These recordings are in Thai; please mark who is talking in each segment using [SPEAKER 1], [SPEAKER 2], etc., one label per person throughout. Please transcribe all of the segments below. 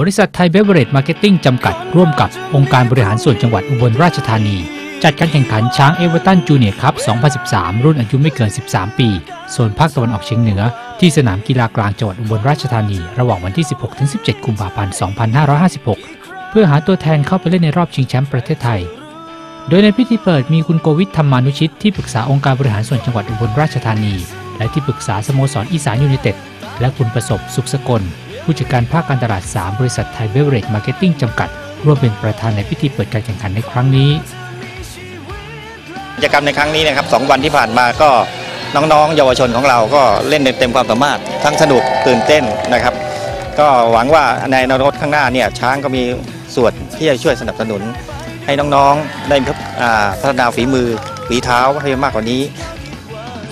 [SPEAKER 1] บริษัทไทยเบเวอร์เรจมาร์เก็ตติ้งจำกัด ร่วมกับองค์การบริหารส่วนจังหวัดอุบลราชธานี จัดการแข่งขันช้างเอเวอร์ตันจูเนียร์คัพ 2013 รุ่นอายุไม่เกิน 13 ปี โซนภาคตะวันออกเฉียงเหนือ ที่สนามกีฬากลางจังหวัดอุบลราชธานี ระหว่างวันที่ 16-17 กุมภาพันธ์ 2556 เพื่อหาตัวแทนเข้าไปเล่นในรอบชิงแชมป์ประเทศไทย โดยในพิธีเปิดมีคุณโกวิทธรรมานุชิตที่ปรึกษาองค์การบริหารส่วนจังหวัดอุบลราชธานี และที่ปรึกษาสโมสรอีสานยูไนเต็ดและคุณประสบสุขสกล ผู้จัดการภาคการตลาด 3 บริษัทไทยเบเวอเรจมาร์เก็ตติ้งจำกัด ร่วมเป็นประธานในพิธีเปิดการแข่งขันในครั้งนี้
[SPEAKER 2] กิจกรรมในครั้งนี้นะครับสองวันที่ผ่านมาก็น้องๆ เยาวชนของเราก็เล่นเต็มความสามารถ ทั้งสนุกตื่นเต้นนะครับ ก็หวังว่าในอนาคตข้างหน้าเนี่ยช้างก็มีส่วนที่จะช่วยสนับสนุน ให้น้องๆได้พัฒนาฝีมือฝีเท้าให้มากกว่านี้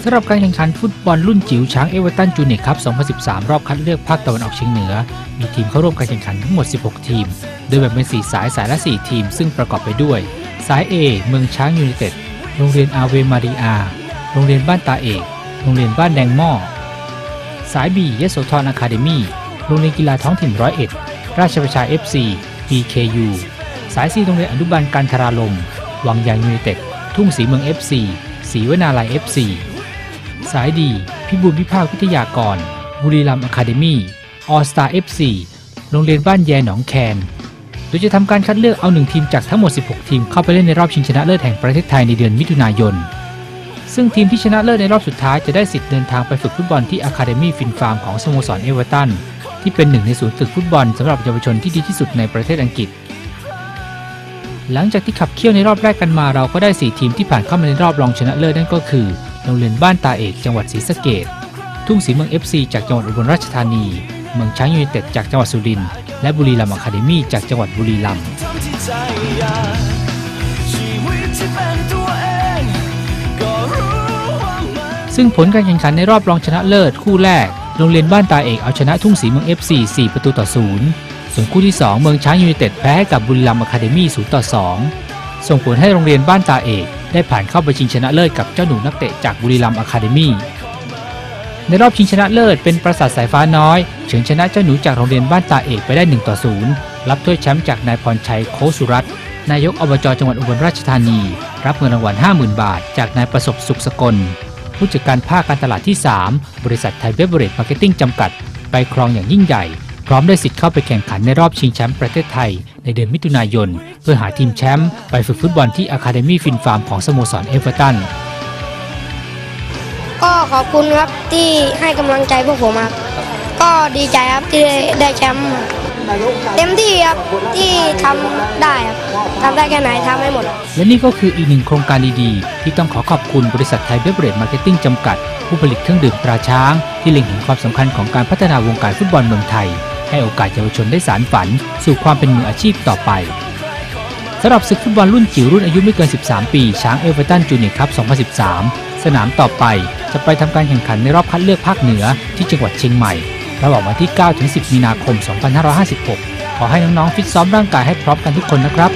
[SPEAKER 1] สำหรับการแข่งขันฟุตบอลรุ่นจิ๋วช้างเอเวอร์ตันจูเนียร์คัพ2013 รอบคัดเลือกภาคตะวันออกเฉียงเหนือ มีทีมเข้าร่วมการแข่งขันทั้งหมด 16 ทีม โดยแบ่งเป็น 4 สายสายละ 4 ทีม ซึ่งประกอบไปด้วย สาย A เมืองช้างยูไนเต็ด โรงเรียนอาเวมาริอา โรงเรียนบ้านตาเอก โรงเรียนบ้านแดงหม้อ สาย B ยโสธรอะคาเดมี่ โรงเรียนกีฬาท้องถิ่นร้อยเอ็ด ราชประชา FC BKU สาย C โรงเรียนอนุบาลการทราลม วังยางยูไนเต็ด ทุ่งสีเมือง FC ศรีวนาลัย FC สายดีพิบูลพิภาควิทยากร บุรีรัมย์อะคาเดมี่ออสตาเอฟซีโรงเรียนบ้านแยหนองแคน โดยจะทำการคัดเลือกเอาหนึ่งทีมจากทั้งหมด 16 ทีมเข้าไปเล่นในรอบชิงชนะเลิศแห่งประเทศไทยในเดือนมิถุนายน ซึ่งทีมที่ชนะเลิศในรอบสุดท้ายจะได้สิทธิ์เดินทางไปฝึกฟุตบอลที่อะคาเดมี่ฟินฟาร์มของสโมสรเอเวอร์ตันที่เป็นหนึ่งในศูนย์ฝึกฟุตบอลสำหรับเยาวชนที่ดีที่สุดในประเทศอังกฤษ หลังจากที่ขับเคี่ยวในรอบแรกกันมาเราก็ได้ 4 ทีมที่ผ่านเข้ามาในรอบรองชนะเลิศนั่นก็คือ โรงเรียนบ้านตาเอกจังหวัดศรีสะเกดทุ่งศรีเมือง FC จากจังหวัดอุบลราชธานี เมืองช้างยูไนเต็ดจากจังหวัดสุรินทร์และบุรีรัมย์อะคาเดมี่จากจังหวัดบุรีรัมย์ซึ่งผลการแข่งขันในรอบรองชนะเลิศคู่แรก โรงเรียนบ้านตาเอกเอาชนะทุ่งศรีเมือง FC 4 ประตูต่อ 0 ส่วนคู่ที่ 2 เมืองช้างยูไนเต็ดแพ้ให้กับบุรีรัมย์อะคาเดมี่0ต่อ 2 ส่งผลให้โรงเรียนบ้านตาเอก ได้ผ่านเข้าไปชิงชนะเลิศกับเจ้าหนูนักเตะจากบุรีรัมย์อะคาเดมี่ในรอบชิงชนะเลิศเป็นประสาทสายฟ้าน้อยเฉือนชนะเจ้าหนูจากโรงเรียนบ้านตาเอกไปได้1ต่อ0รับถ้วยแชมป์จากนายพรชัยโคสุรัตน์นายกอบจจังหวัดอุบลราชธานี รับเงินรางวัล 50,000 บาท จากนายประสบสุขสกล ผู้จัดการภาคการตลาดที่ 3 บริษัทไทยเบเวอเรจมาร์เก็ตติ้งจำกัด ไปครองอย่างยิ่งใหญ่ พร้อมได้สิทธิ์เข้าไปแข่งขันในรอบชิงแชมป์ประเทศไทย ในเดือนมิถุนายน เพื่อหาทีมแชมป์ไปฝึกฟุตบอลที่อะคาเดมี่ฟินฟาร์มของสโมสรเอเวอร์ตัน
[SPEAKER 3] ก็ขอบคุณครับที่ให้กำลังใจพวกผมครับก็ดีใจครับที่ได้ได้แชมป์ เต็มที่ครับที่ทำได้ครับทำได้แค่ไหนทำให้หมด
[SPEAKER 1] และนี่ก็คืออีกหนึ่งโครงการดีๆ ที่ต้องขอขอบคุณบริษัทไทยเบเวอรจมาร์เก็ตติ้งจำกัด ผู้ผลิตเครื่องดื่มตราช้าง ที่เล็งเห็นความสำคัญของการพัฒนาวงการฟุตบอลเมืองไทย ให้โอกาสเยาวชนได้สารฝัน สู่ความเป็นมืออาชีพต่อไปสำหรับศึกฟุตบอลรุ่นจิ๋วรุ่นอายุไม่เกิน 13 ปี ช้างเอเวอร์ตันจูเนียร์คัพ2013 สนามต่อไปจะไปทำการแข่งขันในรอบคัดเลือกภาคเหนือที่จังหวัดเชียงใหม่ ระหว่างวันที่ 9-10 มีนาคม 2556 ขอให้น้องๆฟิตซ้อมร่างกายให้พร้อมกันทุกคนนะครับ